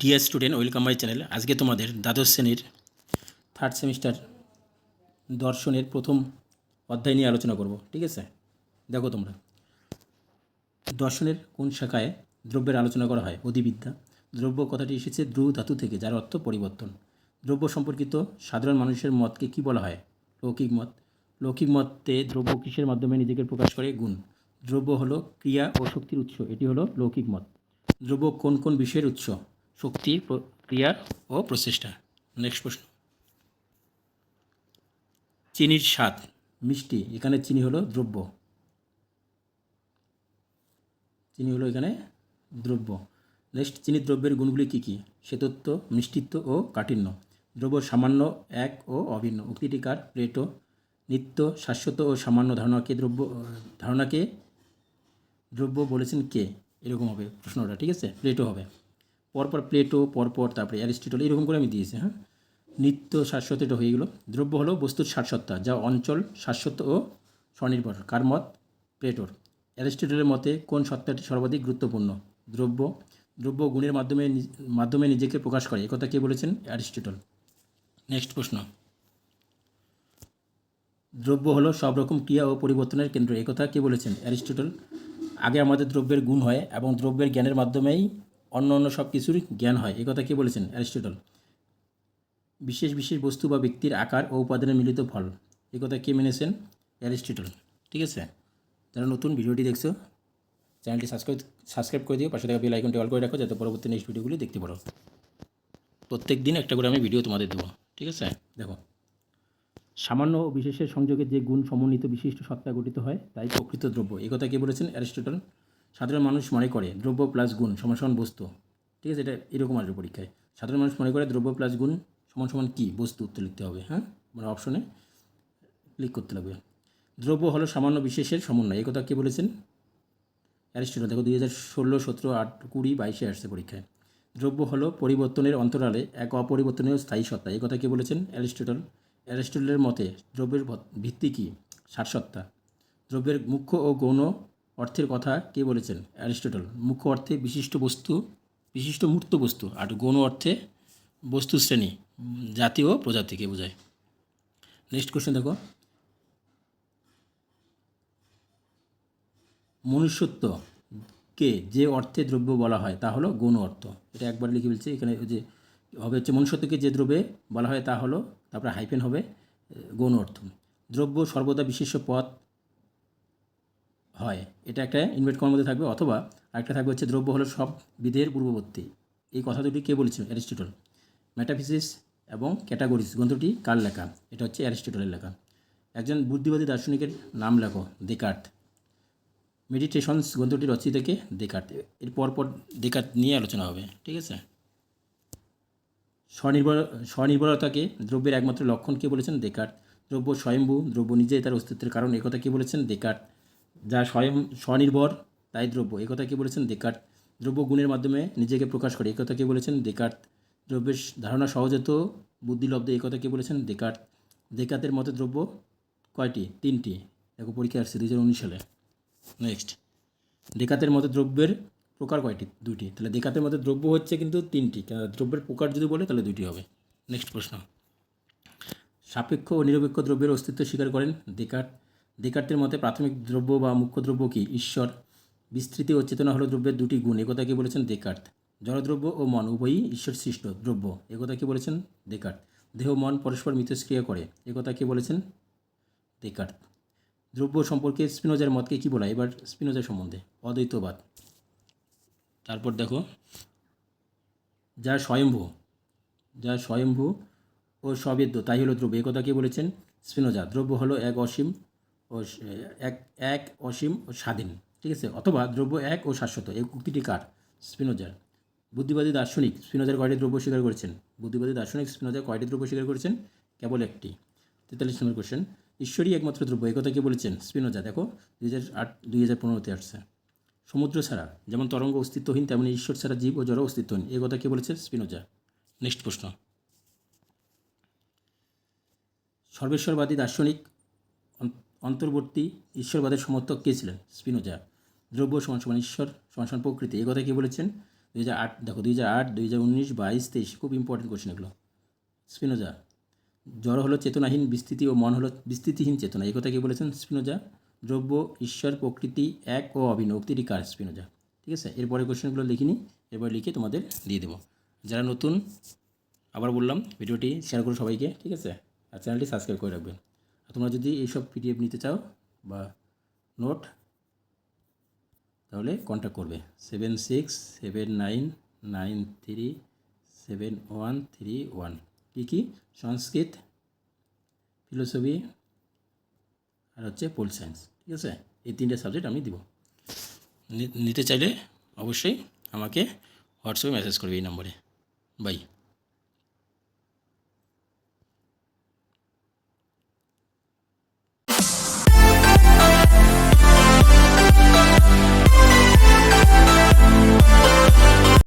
Dear student welcome my channel আজকে তোমাদের দ্বাদশ শ্রেণির থার্ড সেমিস্টার দর্শনের প্রথম অধ্যায় নিয়ে আলোচনা করব, ঠিক আছে? দেখো তোমরা। দর্শনের কোন শাখায় দ্রব্যের আলোচনা করা হয়? অধিবিদ্যা। দ্রব্য কথাটি এসেছে দ্রু ধাতু থেকে, যার অর্থ পরিবর্তন। দ্রব্য সম্পর্কিত সাধারণ মানুষের মতকে কি বলা হয়? লৌকিক মত। লৌকিক মতে দ্রব্য কিসের মাধ্যমে নিজেকে প্রকাশ করে? গুণ। দ্রব্য হলো ক্রিয়া ও শক্তির উৎস, এটি হলো লৌকিক মত। দ্রব্য কোন কোন বিষয়ের উৎস? শক্তি ক্রিয়া ও প্রচেষ্টা। নেক্সট প্রশ্ন। চিনির স্বাদ, মিষ্টি, এখানে চিনি হলো দ্রব্য। চিনি হলো এখানে দ্রব্য। নেক্সট চিনি দ্রব্যের গুণগুলি কী কী? শ্বেতত্ব, মিষ্টিত্ব ও কাঠিন্য। দ্রব্য সামান্য, এক ও অভিন্ন। উক্তিটি কার প্লেটো, নিত্য, শাশ্বত ও সামান্য ধারণাকে দ্রব্য ধারণাকে দ্রব্য বলেছেন কে? এরকম হবে প্রশ্নটা, ঠিক আছে? প্লেটো হবে। পরপর প্লেটো, পরপর তারপরে অ্যারিস্টটল, এরকম করে আমি দিয়েছি হ্যাঁ? নিত্য শাশ্বত এটা হয়ে গেলো। দ্রব্য হলো বস্তুর সারসত্তা যা অঞ্চল শাশ্বত ও স্বনির্ভর, কার মত? প্লেটোর। অ্যারিস্টটলের মতে কোন সত্তাটি সর্বাধিক গুরুত্বপূর্ণ? দ্রব্য। দ্রব্য গুণের মাধ্যমে মাধ্যমে নিজেকে প্রকাশ করে, একথা কে বলেছেন? অ্যারিস্টটল। নেক্সট প্রশ্ন। দ্রব্য হলো সব রকম ক্রিয়া ও পরিবর্তনের কেন্দ্র, একথা কে বলেছেন? অ্যারিস্টটল। আগে আমাদের দ্রব্যের গুণ হয় এবং দ্রব্যের জ্ঞানের মাধ্যমেই অন্য অন্য সব কিছুরই জ্ঞান হয়। একথা কে বলেছেন? অ্যারিস্টটল। বিশেষ বিশেষ বস্তু বা ব্যক্তির আকার ও উপাদানের মিলিত ফল। একথা কে মেনেছেন? অ্যারিস্টটল। ঠিক আছে? যারা নতুন ভিডিওটি দেখছ, চ্যানেলটি সাবস্ক্রাইব সাবস্ক্রাইব করে দিও। পাশে থাকা বেল আইকনটি অল করে রাখো যাতে পরবর্তী নেক্সট ভিডিওগুলি দেখতে পারো। প্রত্যেক দিন একটা করে আমি ভিডিও তোমাদের দেবো। ঠিক আছে? দেখো। সামান্য ও বিশেষের সংযোগে যে গুণ সমন্বিত বিশিষ্ট সত্তা গঠিত হয়, তাই প্রকৃত দ্রব্য। এই কথা কে বলেছেন? অ্যারিস্টটল। সাধারণ মানুষ মনে করে, দ্রব্য প্লাস গুণ সমান সমান বস্তু। ঠিক আছে? এটা এরকম আসবে পরীক্ষায়। সাধারণ মানুষ মনে করে দ্রব্য প্লাস গুণ সমান সমান কী? বস্তু, উত্তর লিখতে হবে হ্যাঁ? মানে অপশনে ক্লিক করতে লাগবে। দ্রব্য হলো সামান্য বিশেষের সমন্বয়, এই কথা কে বলেছেন? অ্যারিস্টটল, দেখো দুই হাজার ষোলো, সতেরো, আট, কুড়ি, বাইশে আসছে পরীক্ষায়। দ্রব্য হলো পরিবর্তনের অন্তরালে এক অপরিবর্তনীয় স্থায়ী সত্তা, এই কথা কে বলেছেন? অ্যারিস্টটল। অ্যারিস্টটলের মতে, দ্রব্যের ভিত্তি কী? সারসত্তা। দ্রব্যের মুখ্য ও গৌণ অর্থের কথা কে বলেছেন? অ্যারিস্টটল। মুখ্য অর্থে বিশিষ্ট বস্তু, বিশিষ্ট মূর্ত বস্তু আর গৌণ অর্থে বস্তু শ্রেণি, জাতি ও প্রজাতিকে বোঝায়। নেক্সট কোশ্চেন দেখো। মনুষ্যত্বকে যে অর্থে দ্রব্য বলা হয় তা হলো গৌণ অর্থ। এটা একবার লিখে বলছি এখানে যে হবে হচ্ছে মনুষ্যত্বকে যে দ্রব্যে বলা হয় তা হলো, তারপরে হাইফেন হবে গৌণ অর্থ। দ্রব্য সর্বদা বিশেষ্য পথ হয়। এটা একটা ইনভার্ট করার মধ্যে থাকবে অথবা আরেকটা থাকবে হচ্ছে দ্রব্য হলো সব বিধের পূর্ববর্তী। এই কথা দুটি কে বলেছেন অ্যারিস্টটল। মেটাফিজিক্স এবং ক্যাটাগরিজ গ্রন্থটি কার লেখা? এটা হচ্ছে অ্যারিস্টটলের লেখা। একজন বুদ্ধিবাদী দার্শনিকের নাম লেখো দেকার্ট মেডিটেশনস গ্রন্থটি রচিতকে দেকার্ট এর পরপর দেকার্ট নিয়ে আলোচনা হবে, ঠিক আছে? স্বনির্ভর স্বনির্ভরতাকে দ্রব্যের একমাত্র লক্ষণ কে বলেছেন? দেকার্ট দ্রব্য স্বয়ম্ভূ, দ্রব্য নিজেই তার অস্তিত্বের কারণ একথা কে বলেছেন? দেকার্ট যা স্বয়ং, স্বনির্ভর, তাই দ্রব্য। একথা কে বলেছেন? দেকার্ট দ্রব্য গুণের মাধ্যমে নিজেকে প্রকাশ করে। একথা কে বলেছেন? দেকার্ট দ্রব্যের ধারণা সহজাত বুদ্ধিলব্ধ একথা কে বলেছেন? দেকার্ট দেকাতের মতে দ্রব্য কয়টি? তিনটি। দেখো পরীক্ষা আসছে দু হাজার উনিশ সালে। নেক্সট দেকাতের মতে দ্রব্যের প্রকার কয়টি? দুটি তাহলে দেকাতের মতে দ্রব্য হচ্ছে কিন্তু তিনটি। দ্রব্যের প্রকার যদি বলে, তাহলে দুটি হবে। নেক্সট প্রশ্ন। সাপেক্ষ ও নিরপেক্ষ দ্রব্যের অস্তিত্ব স্বীকার করেন দেকার্ট দেকার্তের মতে প্রাথমিক দ্রব্য বা মুখ্য দ্রব্য কি? ঈশ্বর। বিস্তৃতি ও চেতনা হলো দ্রব্যের দুটি গুণ। একথা কি বলেছেন? দেকার্ত। জড়দ্রব্য ও মন উভয়ই ঈশ্বর সৃষ্ট দ্রব্য একথা কি বলেছেন? দেকার্ত। দেহ মন পরস্পর মিথস্ক্রিয়া করে। একথা কি বলেছেন? দেকার্ত। দ্রব্য সম্পর্কে স্পিনোজার মতকে কী বলা? এবার স্পিনোজার সম্বন্ধে। অদ্বৈতবাদ। তারপর দেখো। যা স্বয়ম্ভূ। যা স্বয়ম্ভূ ও সবেদ্য, তাই হলো দ্রব্য। একথা কে বলেছেন? স্পিনোজা। দ্রব্য হলো এক অসীম এক এক অসীম ও স্বাধীন, ঠিক আছে? অথবা দ্রব্য এক ও শাশ্বত, এই উক্তিটি কার? স্পিনোজার। বুদ্ধিবাদী দার্শনিক স্পিনোজার কয়টি দ্রব্য স্বীকার করেছেন? বুদ্ধিবাদী দার্শনিক স্পিনোজার কয়টি দ্রব্য স্বীকার করেছেন? কেবল একটি। তেতাল্লিশ নম্বর কোশ্চেন ঈশ্বরই একমাত্র দ্রব্য একথা কে বলেছেন? স্পিনোজা। দেখো, দুই হাজার আট, দুই হাজার পনেরোতে আসছে। সমুদ্র ছাড়া, যেমন তরঙ্গ অস্তিত্বহীন, তেমনি ঈশ্বর ছাড়া জীব ও জড় অস্তিত্বহীন এ কথা কে বলেছে? স্পিনোজা। নেক্সট প্রশ্ন। সর্বেশ্বরবাদী দার্শনিক অন্তর্বর্তী ঈশ্বরবাদের সমর্থক কে ছিলেন? স্পিনোজা। দ্রব্য সমান সমান ঈশ্বর, সমান সমান প্রকৃতি। এ কথা কী বলেছেন? দুই হাজার আট, দেখো, দুই হাজার আট, দুই হাজার উনিশ, বাইশ, তেইশ, খুব ইম্পর্টেন্ট কোশ্চেন এগুলো। স্পিনোজা জড় হলো চেতনাহীন, বিস্তৃতি ও মন হলো বিস্তৃতিহীন চেতনা। এই কথা কি বলেছেন? স্পিনোজা, দ্রব্য, ঈশ্বর, প্রকৃতি, এক ও অভিন্ন উক্তিটি কার স্পিনোজা? ঠিক আছে? এরপরে কোশ্চেনগুলো লিখিনি এরপর লিখে তোমাদের দিয়ে দেবো। যারা নতুন, আবার বললাম, ভিডিওটি শেয়ার করো সবাইকে, ঠিক আছে? আর চ্যানেলটি সাবস্ক্রাইব করে রাখবেন। তোমরা যদি এইসব পিডিএফ নিতে চাও বা নোট, তাহলে কন্ট্যাক্ট করবে। Seven six seven nine nine three seven one three one. কী কী? সংস্কৃত, ফিলোসফি আর হচ্ছে পোল সায়েন্স। ঠিক আছে? এই তিনটে সাবজেক্ট আমি দিব। নিতে চাইলে অবশ্যই আমাকে হোয়াটসঅ্যাপে মেসেজ করবে এই নম্বরে। বাই।